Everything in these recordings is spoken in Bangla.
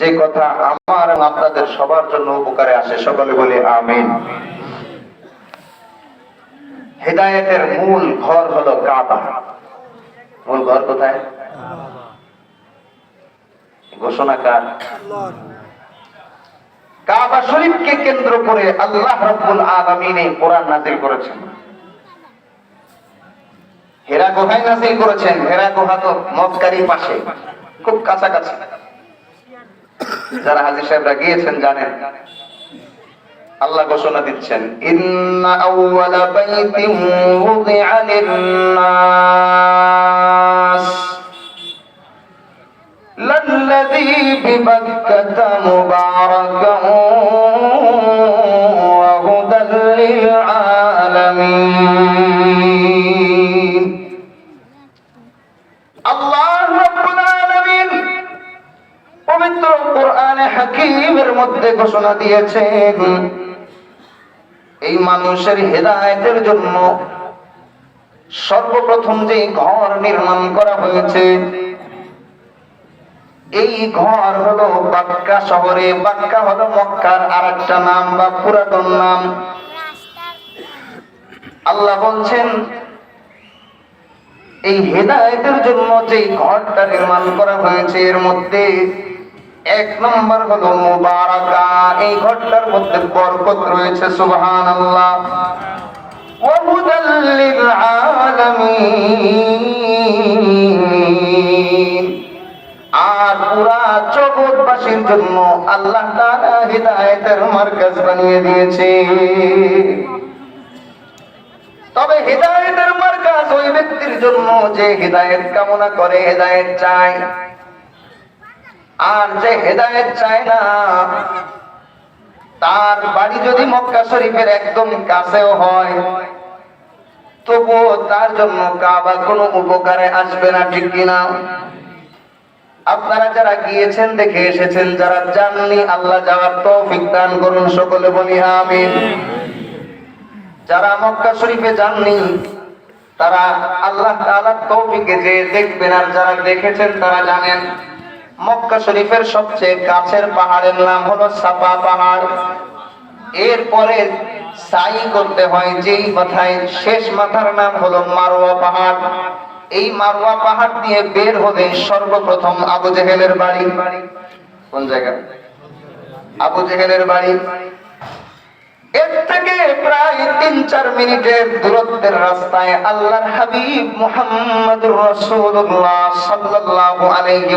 যে কথা আমার আপনাদের সবার জন্য উপকারে আসে, সকলে বলি আমিন। হেদায়েতের মূল ঘর হলো কাবা। মূল ঘর কোথায়? ঘোষণা কার? কাবা শরীফকে কেন্দ্র করে আল্লাহ কোরআন করেছেন। হেরা করেছেন, হেরা তো পাশে, খুব কাছাকাছি। যারা হাজি সাহেবরা গিয়েছেন জানেন। আল্লাহ ঘোষণা দিচ্ছেন ইন্না আউওয়ালা মধ্যে ঘোষণা দিয়েছেন। এই মানুষের হেদায়েতের জন্য সর্বপ্রথম যে ঘর নির্মাণ করা হয়েছে, এই ঘর হলো বাক্কা শহরে। বাক্কা হলো মক্কার আর একটা নাম বা পুরাতন নাম। আল্লাহ বলছেন, এই হেদায়েতের জন্য যে ঘরটা নির্মাণ করা হয়েছে, এর মধ্যে এক নম্বর হলো মুবারাকা। এই ঘরটার মধ্যে বরকত রয়েছে, সুবহানাল্লাহ। ওয়া হুদাল আর পুরা জগৎবাসীর জন্য আল্লাহ তাআলা হেদায়েতের মার্কাজ বানিয়ে দিয়েছে। তবে হেদায়েতের মার্কাজ ওই ব্যক্তির জন্য যে হেদায়েত কামনা করে, হেদায়েত চায় আর যে হেদায়েত চায় না, তার বাড়ি যদি মক্কা শরীফের একদম কাছেও হয়, তবুও তার জন্য কাবা কোনো উপকারে আসবে না, ঠিক কিনা আপনারা যারা গিয়েছেন, দেখে এসেছেন, যারা জাননি, আল্লাহ যাওয়ার তৌফিক দান করুন সকলে বলি, আমিন। যারা মক্কা শরীফে যাননি, তারা আল্লাহ তাআলার তৌফিকে যে দেখবেন, আর যারা দেখেছেন, তারা জানেন। মক্কা শরীফের সবচেয়ে কাছের পাহাড়ের নাম হলো সাফা পাহাড়। এরপরে সাই করতে হয়, যেই মাথায় শেষ মাথার নাম হলো মারোয়া পাহাড়। এই মারোয়া পাহাড় দিয়ে বের হলে সর্বপ্রথম আবু জেহেলের বাড়ি। কোন জায়গা? আবু জেহেলের বাড়ি। এর থেকে প্রায় তিন, চার মিনিটের দূরত্বের রাস্তায় আল্লাহর হাবিব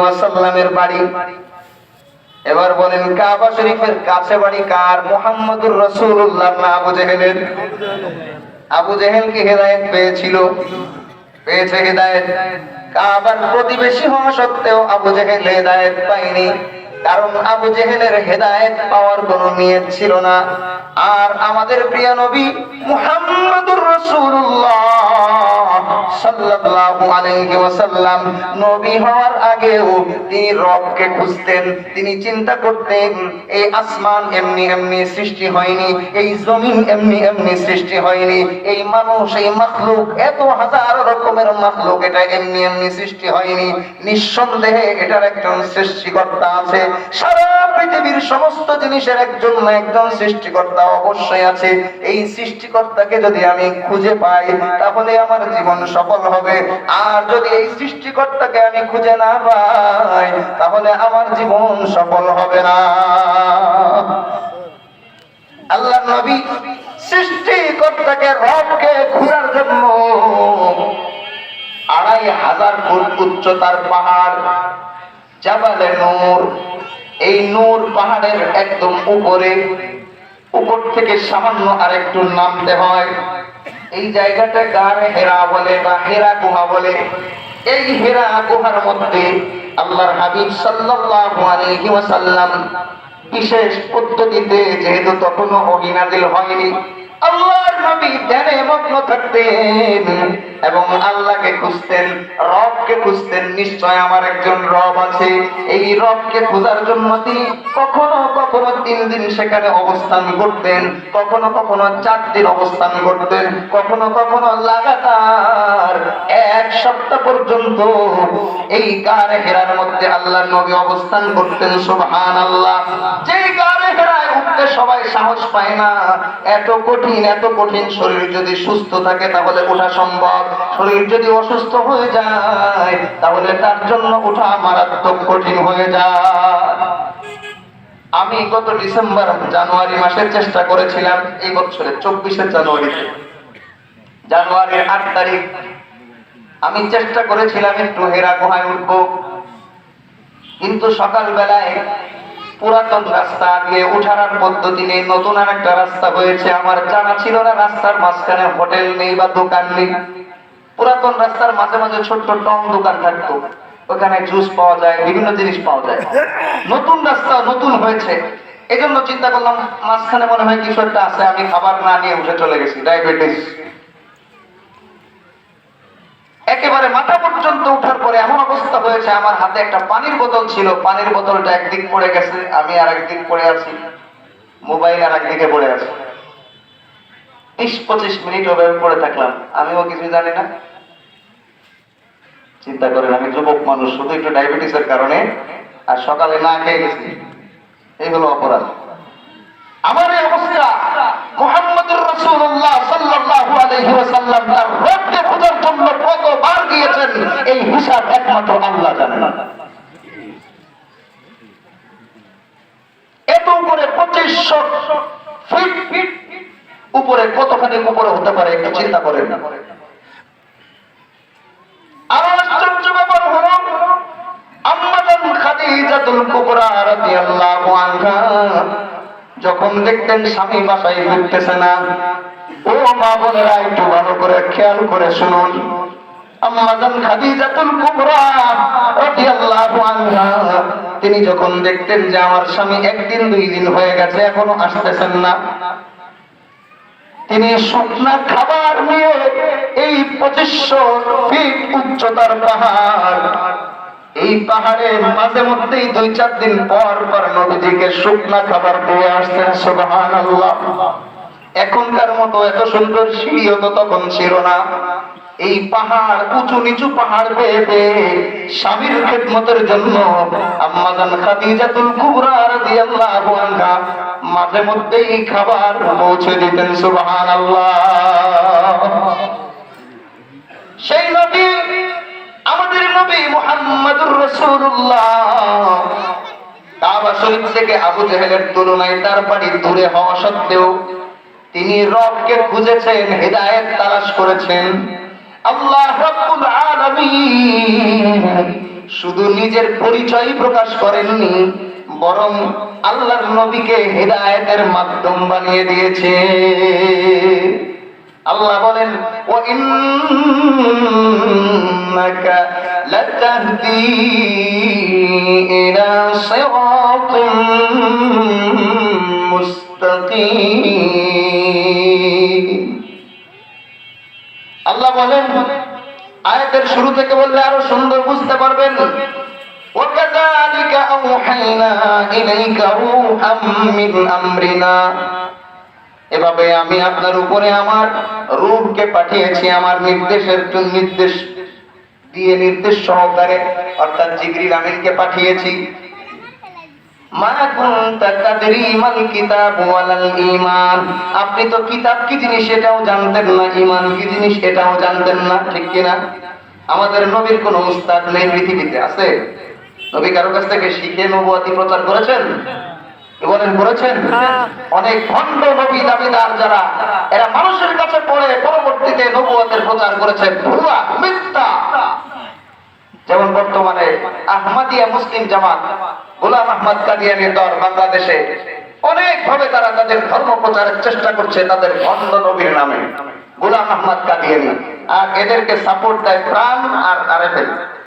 ওয়াসাল্লামের বাড়ি। এবার বলেন, কাবা শরীফের কাছে বাড়ি কার? মুহাম্মদুর রাসূলুল্লাহ না আবু জেহেলের? আবু জেহেল কি হেদায়েত পেয়েছিল? পেয়েছে হেদায়েত। কাবার প্রতিবেশী হওয়া সত্ত্বেও আবু জেহেল হেদায়েত পায়নি। কারণ আবু জেহেলের হেদায়েত পাওয়ার কোনো নিয়ত ছিল না। আর আমাদের প্রিয় নবী মুহাম্মদুর রাসূলুল্লাহ সাল্লাল্লাহু আলাইহি ওয়াসাল্লাম নবী হওয়ার আগেও তিনি রবকে খুঁজতেন, তিনি চিন্তা করতেন, এই আসমান এমনি এমনি সৃষ্টি হয়নি, এই জমিন এমনি এমনি সৃষ্টি হয়নি, এই মানুষ, এই মাখলুক, এত হাজার রকমের মাখলুক, এটা এমনি এমনি সৃষ্টি হয়নি। নিঃসন্দেহে এটার একজন সৃষ্টিকর্তা আছে সারা পৃথিবীর সমস্ত জিনিসের একজন না একজন সৃষ্টিকর্তা অবশ্যই আছে। এই সৃষ্টিকর্তাকে যদি আমি খুঁজে পাই, তাহলে আমার জীবন সফল হবে। আর যদি এই সৃষ্টিকর্তাকে আমি খুঁজে না পাই, তাহলে আমার জীবন সফল হবে না। আল্লাহ নবী সৃষ্টিকর্তাকে রবকে খোঁজার জন্য আড়াই হাজার ফুট উচ্চতার পাহাড়, জাবালে নূর এই নূর পাহাড়ের একদম উপরে, উপর থেকে সামান্য আরেকটু নামতে হয়। এই জায়গাটা গার হেরা বলে বা হেরা গুহা বলে? এই হেরা গুহার মধ্যে আল্লাহর হাবিব সাল্লাল্লাহু বিশেষ পদ্ধতিতে যেহেতু তখনও অহিনাদিল হয়নি। আল্লাহর নবী ধ্যানে মগ্ন থাকতেন এবং আল্লাহকে খুঁজতেন, রবকে খুঁজতেন। নিশ্চয় আমার একজন রব আছে। এই রবকে খোঁজার জন্য তিনি কখনো কখনো তিন দিন সেখানে অবস্থান করতেন, কখনো কখনো চার দিন অবস্থান করতেন, কখনো কখনো লাগাতার এক সপ্তাহ পর্যন্ত এই কার হেরার মধ্যে আল্লাহ নবী অবস্থান করতেন সুবহান আল্লাহ উঠতে সবাই সাহস পায় না। এত কঠিন এত কঠিন শরীর যদি সুস্থ থাকে, তাহলে ওঠা সম্ভব। শরীর যদি অসুস্থ হয়ে যায়, তাহলে তার জন্য ওঠা মারাত্মক কঠিন হয়ে যায়। আমি গত ডিসেম্বর, জানুয়ারি মাসের চেষ্টা করেছিলাম, এই বছরের চব্বিশে জানুয়ারিতে। জানুয়ারির আট তারিখ, আমি চেষ্টা করেছিলাম একটু হেরা গুহায় উঠবো। কিন্তু সকাল বেলায় পুরাতন রাস্তা দিয়ে উঠার পদ্ধতি নেই নতুন আর একটা রাস্তা হয়েছে। আমার জানা ছিল না রাস্তার মাঝখানে হোটেল নেই বা দোকান নেই। পুরাতন রাস্তার মাঝে মাঝে ছোট্ট টং দোকান থাকতো। ওখানে জুস পাওয়া যায়, বিভিন্ন জিনিস পাওয়া যায়। নতুন রাস্তা নতুন হয়েছে। এই জন্য চিন্তা করলাম, মাঝখানে মনে হয় কিছু একটা আছে, আমি খাবার না নিয়ে উঠে চলে গেছি ডায়াবেটিস একেবারে মাথা পর্যন্ত উঠার পরে এমন অবস্থা হয়েছে, আমার হাতে একটা পানির বোতল ছিল। পানির বোতলটা একদিক পড়ে গেছে, আমি আর একদিক পড়ে আছি। মোবাইল আর একদিকে পড়ে আছে। বিশ পঁচিশ মিনিট ওভাবে পড়ে থাকলাম। আমিও কিছু জানি না। চিন্তা করেন, আমি যুবক মানুষ, শুধু একটু ডায়াবেটিসের কারণে। আর সকালে না খেয়ে গেছি। এই হলো অপরাধ। আমার এই অবস্থা, মুহাম্মদুর রাসূলুল্লাহ সাল্লাল্লাহু আলাইহি ওয়াসাল্লাম, তার গিয়েছেন এই হিসাব একমাত্র আল্লাহ জানেন। এত উপরে ফিট, উপরে কতখানি উপরে হতে পারে একটু চিন্তা করেন। আনহা যখন দেখতেন স্বামী বাসায় ফিরতেছে না, ও মা বোনেরা একটু ভালো করে খেয়াল করে শুনুন। তিনি যখন দেখতেন যে আমার স্বামী একদিন দুই দিন হয়ে গেছে, এখনও আসতেছেন না। তিনি শুকনা খাবার নিয়ে এই পঁচিশশো ফিট উচ্চতার পাহাড়, এই পাহাড়ের মাঝে মধ্যেই দুই চার দিন পর পর নদীজিকে শুকনা খাবার দিয়ে আসতেন সুবহান এখনকার মতো এত সুন্দর সিঁড়িও তো তখন ছিল না। এই পাহাড় উঁচু নিচু পাহাড় বেয়ে স্বামীর খেদমতের জন্য আম্মাজান খাদিজাতুল মাঝে মধ্যেই খাবার পৌঁছে দিতেন, সুবহানাল্লাহ। সেই নবী, আমাদের নবী মুহাম্মদুর রাসূলুল্লাহ। কাবা থেকে আবু জেহেলের তুলনায় তার বাড়ি দূরে হওয়া সত্ত্বেও তিনি রবকে খুঁজেছেন, হেদায়েত তালাশ করেছেন। আল্লাহ শুধু নিজের পরিচয় প্রকাশ করেননি, বরং আল্লাহর নবীকে হেদায়েতের মাধ্যম বানিয়ে দিয়েছে। আল্লাহ বলেন ও ইন্নাকা লাতাহদি আল্লাহ বলেন আয়াতের শুরু থেকে বললে আরো সুন্দর বুঝতে পারবেন وكذلك أوحينا إليك روحا من أمرنا এভাবে আমি আপনার উপরে আমার রূপকে পাঠিয়েছি আমার নির্দেশের জন্য নির্দেশ দিয়ে নির্দেশ সহকারে অর্থাৎ জিবরিল আমিনকে পাঠিয়েছি আপনি তো কিতাব কি জিনিস এটাও জানতেন না ঈমান কি জিনিস এটাও জানতেন না ঠিক কি না আমাদের নবীর কোনো উস্তাদ নেই পৃথিবীতে আছে? নবী কারও কাছ থেকে শিখে নবুয়াতি প্রচার করেছেন? কি বলেন করেছেন? অনেক ভণ্ড নবী দাবিদার যারা এরা মানুষের কাছে পড়ে পরবর্তীতে নবুয়াতের প্রচার করেছেন ভুয়া মিথ্যা যেমন বর্তমানে আহমদিয়া মুসলিম জামাত, গোলাম আহমদ কাদিয়ানির দল বাংলাদেশে অনেক ভাবে তারা তাদের ধর্ম প্রচারের চেষ্টা করছে তাদের ভণ্ড নবীর নামে, গোলাম আহমদ কাদিয়ানি। আর এদেরকে সাপোর্ট দেয় প্রাণ আর আরেফেল